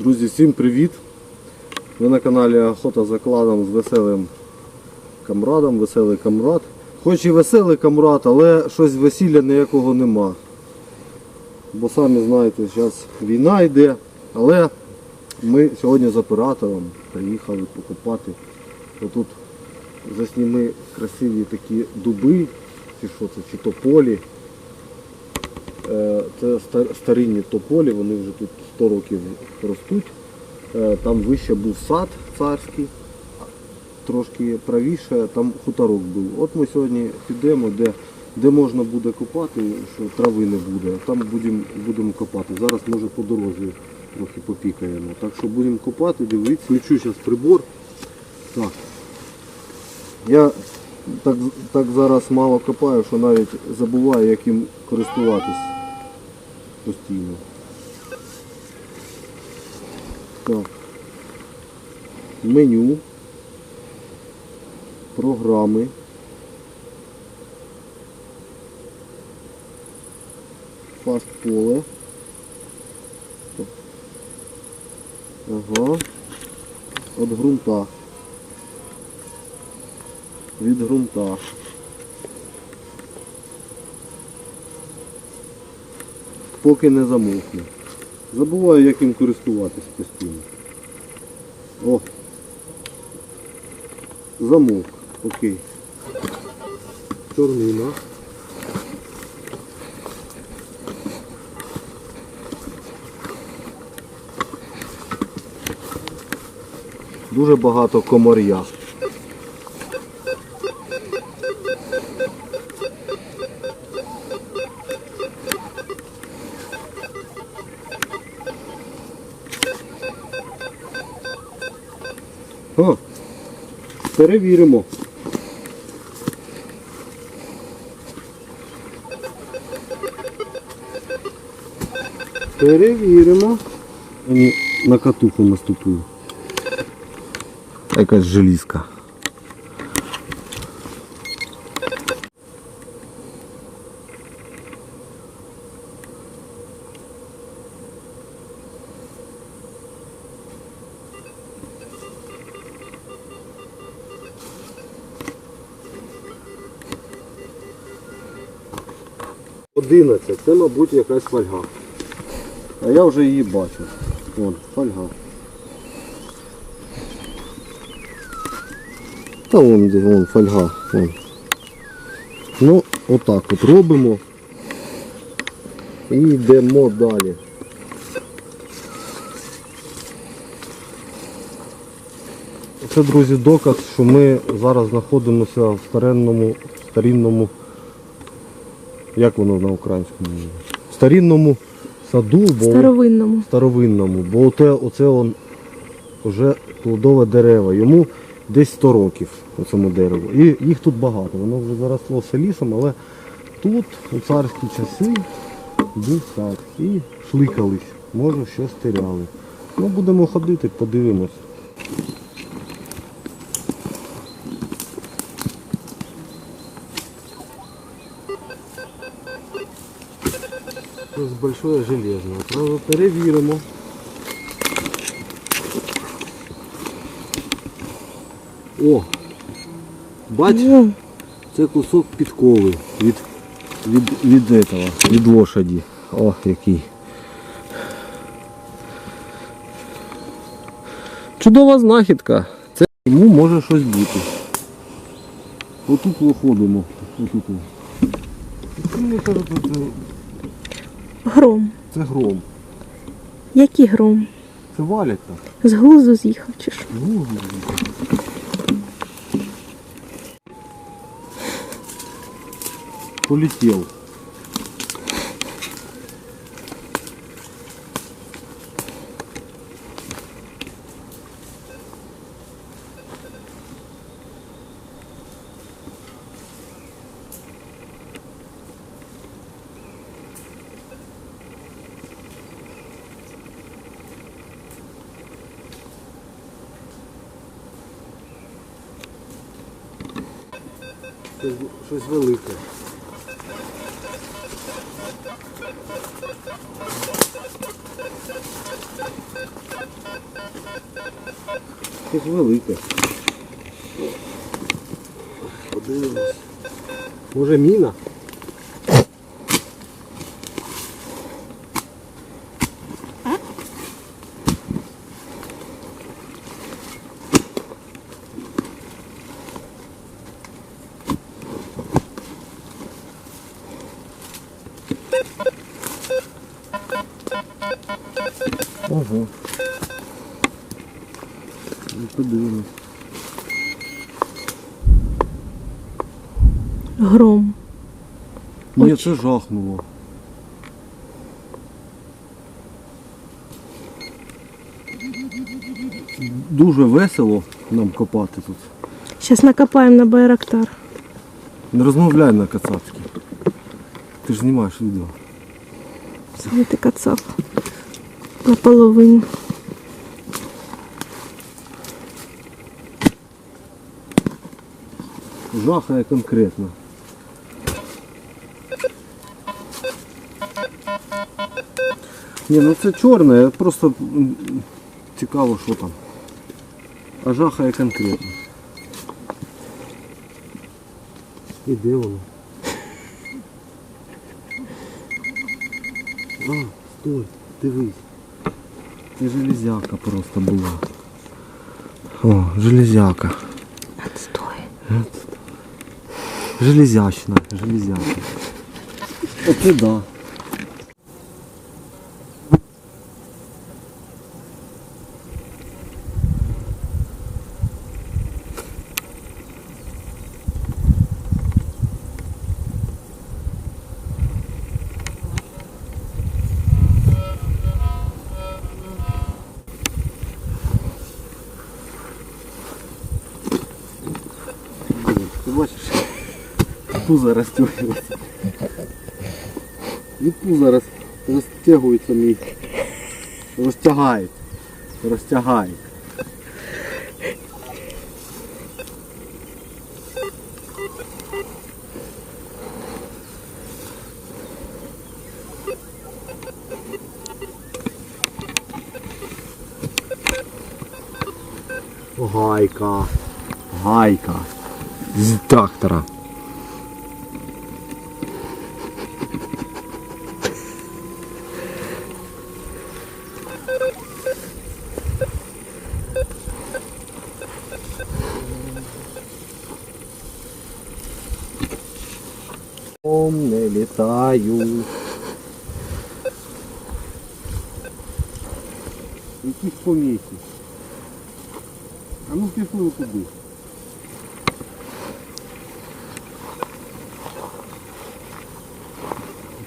Друзі, всім привіт! Ви на каналі Охота за кладом з веселим камрадом, веселий камрад. Хоч і веселий камрад, але щось весілля ніякого нема. Бо самі знаєте, зараз війна йде, але ми сьогодні з оператором приїхали покупати. Отут засніми красиві такі дуби, чи що це, чи тополі. Е, Це ста- старинні тополі, вони вже тут 100 років ростуть. Е, Там вище був сад царський, трошки правіше, там хуторок був. От ми сьогодні підемо, де, де можна буде копати, що трави не буде. Там будемо будемо копати. Зараз може по дорозі трохи попікаємо. Так що будемо копати, дивіться, включу зараз прибор. Так. Я так, так зараз мало копаю, що навіть забуваю, як їм користуватись постійно. Так. Меню. Програми. Фаст поле. Ага. От ґрунта. Від ґрунта. Поки не замовкне. Забуваю, як їм користуватись постійно. О. Замовк. Окей. Чорнина. Дуже багато комар'я. О, перевіримо. Перевіримо. На катуху наступив. Якась желізка. Одинадцять. Це, мабуть, якась фольга. А я вже її бачу. Вон, фольга. Та вон вон фольга. Вон. Ну, отак от робимо. І йдемо далі. Це, друзі, доказ, що ми зараз знаходимося в старинному, старинному, як воно на українському? В старинному саду, бо Старовинному. старовинному, бо оте, оце он вже плодове дерево. Йому десь 100 років цьому дереву. І їх тут багато. Воно вже заросло все лісом, але тут у царські часи був сад. І шликались, може щось теряли. Ну будемо ходити, подивимось. Щось большое железне. Правда, перевіримо. О! Бач, Ну, це кусок підкови від, від, від этого, від лошаді. О, який. Чудова знахідка. Це йому може щось бути. Отут виходимо. Отут. Мені це, це, гром. це гром. Який гром? Це валять там. З глузу з'їхав чи що? Ну, Полетел. Щось, щось велике. Щось велике. Подивимось. Може міна? Ого. Ну, Подивимось. Гром. Ні, це жахнуло. Дуже весело нам копати тут. Зараз накопаємо на байрактар. Не розмовляй на кацапській. Ти ж знімаєш відео. Саме ти кацап. Наполовину. Жахає конкретно. Ні, ну це чорне, просто м, цікаво, що там. А жахає конкретно. І де воно? А, стой, дивись. Це железяка просто була. О, железяка. Отстой. Железячна, железяка. Оце да. Пузо розтягується. І пузо роз, розтягується мій. Розтягає. Розтягає. Гайка. Гайка. З трактора. Ом не літаю. Якісь поміхи. А ну пішли туди.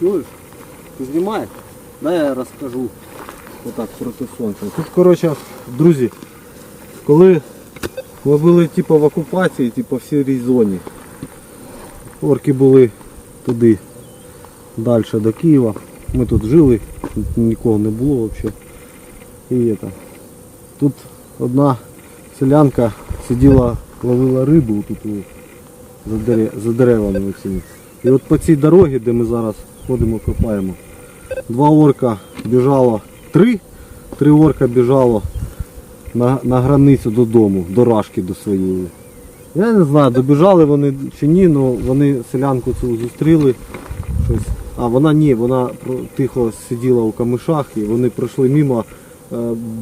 Чуєш? Ти знімаєш? Дай я розкажу отак проти сонця. Тут, коротше, друзі, коли ми були типу, в окупації, типу, в сірій зоні, орки були туди, далі до Києва. Ми тут жили, тут нікого не було взагалі. І это. Тут одна селянка сиділа, ловила рибу тут за, дере- за деревами. І от по цій дорогі, де ми зараз ходимо, копаємо, два орка біжало, три, три орка біжало на, на границю додому, до Рашки до своєї. Я не знаю, добіжали вони чи ні, але вони селянку цю зустріли. Щось. А вона ні, вона тихо сиділа у камишах і вони пройшли мимо е,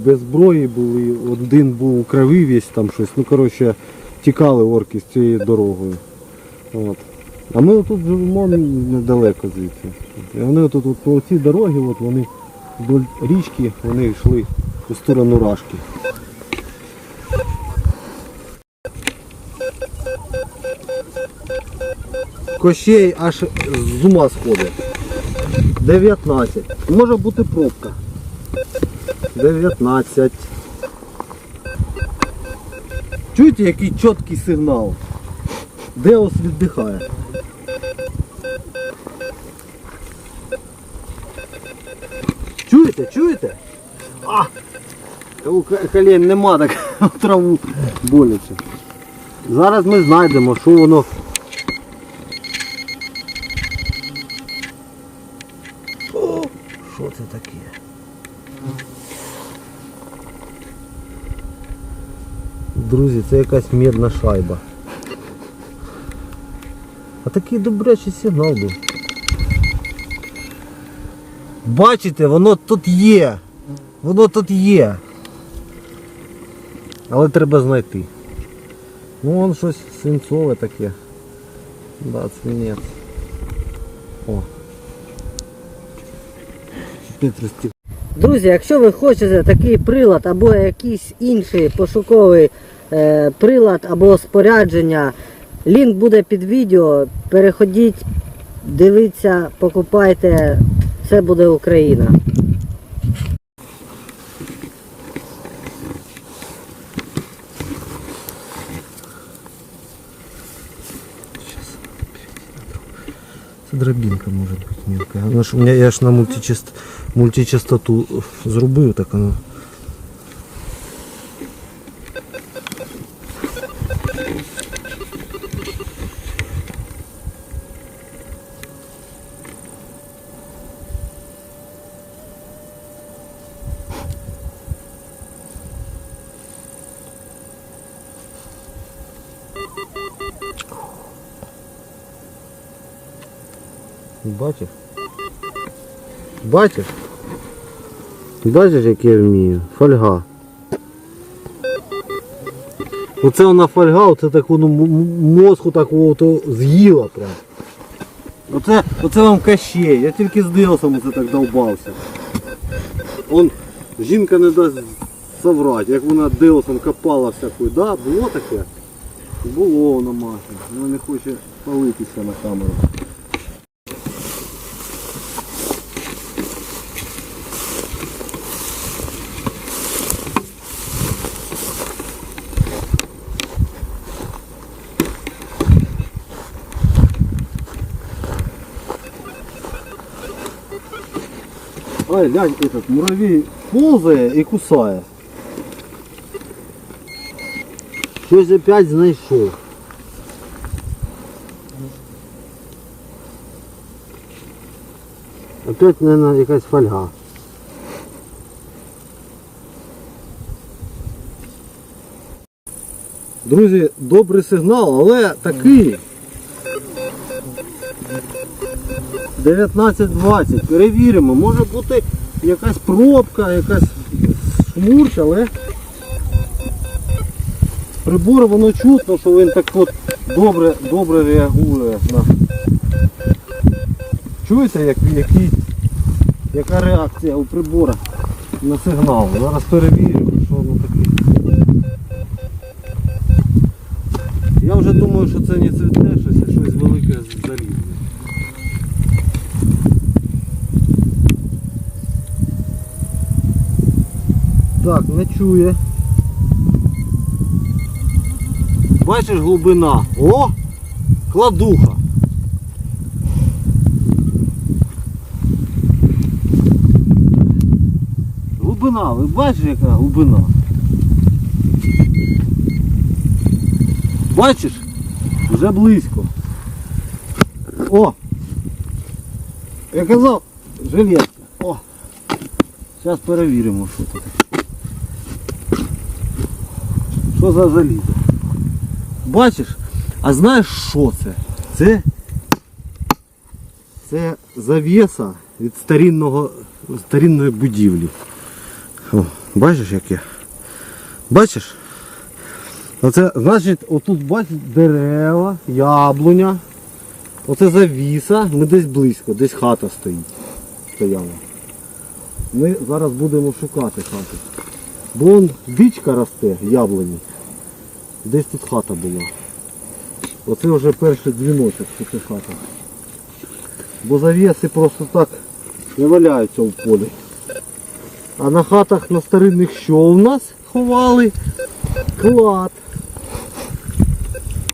без зброї були, один був у крові весь там щось. Ну коротше, тікали орки з цією дорогою. От. А ми тут живемо недалеко звідси. І вони тут по цій дорогі, от вони вдоль річки, вони йшли у сторону Рашки. Кощей аж з ума сходить. 19. Може бути пробка. 19. Чуєте, який чіткий сигнал? Деос віддихає. Чуєте, чуєте? А! У колін нема так траву боляче. Зараз ми знайдемо, що воно Друзі, це якась медна шайба. А такий добрячий сигнал був. Бачите, воно тут є. Воно тут є. Але треба знайти. Ну вон щось свинцове таке. Да, свинець. О. Петрості. Друзі, якщо ви хочете такий прилад або якийсь інший пошуковий прилад або спорядження, лінк буде під відео. Переходіть, дивіться, покупайте. Це буде Україна. Це дробинка може бути мілка. Вона ж, у мене, я ж на мультичаст, мультичастоту зробив, так воно. Бачиш? Бачиш? Бачиш, як я вмію? Фольга. Оце вона фольга, оце так воно м- мозку такого то з'їла прям. Оце, оце вам кащей. Я тільки з Дилсом оце так довбався. Он, жінка не дасть соврати, як вона Дилсом копала всяку. Да, було таке? Було на машині. Вона не хоче палитися на камеру. Ай, глянь, этот муравей ползає і кусає. Щось опять знайшов. Опять, наверное, якась фольга. Друзі, добрий сигнал, але такий. 19.20. Перевіримо. Може бути якась пробка, якась шмурч, але з прибору воно чутно, що він так от добре, добре реагує на. Чуєте, як, який, яка реакція у прибора на сигнал? Зараз перевіримо, що воно таке. Я вже думаю, що це не цвітне щось, а щось велике залізне. Так, не чує. Бачиш глибина? О! Кладуха. Глибина, ви бачите яка глибина? Бачиш? Вже близько. О! Я казав, железка. О! Зараз перевіримо, що тут. Що за залізо? Бачиш? А знаєш що це? Це, це завіса від старинного, старинної будівлі. О, бачиш яке? Бачиш? Оце, значить, отут бачиш дерева, яблуня. Оце завіса, ми десь близько, десь хата стоїть. Стояла. Ми зараз будемо шукати хату. Бо вон дичка росте, яблуні. Десь тут хата була. Оце вже перший дзвіночок, що це хата. Бо завіси просто так не валяються в полі. А на хатах на старинних що у нас ховали? Клад.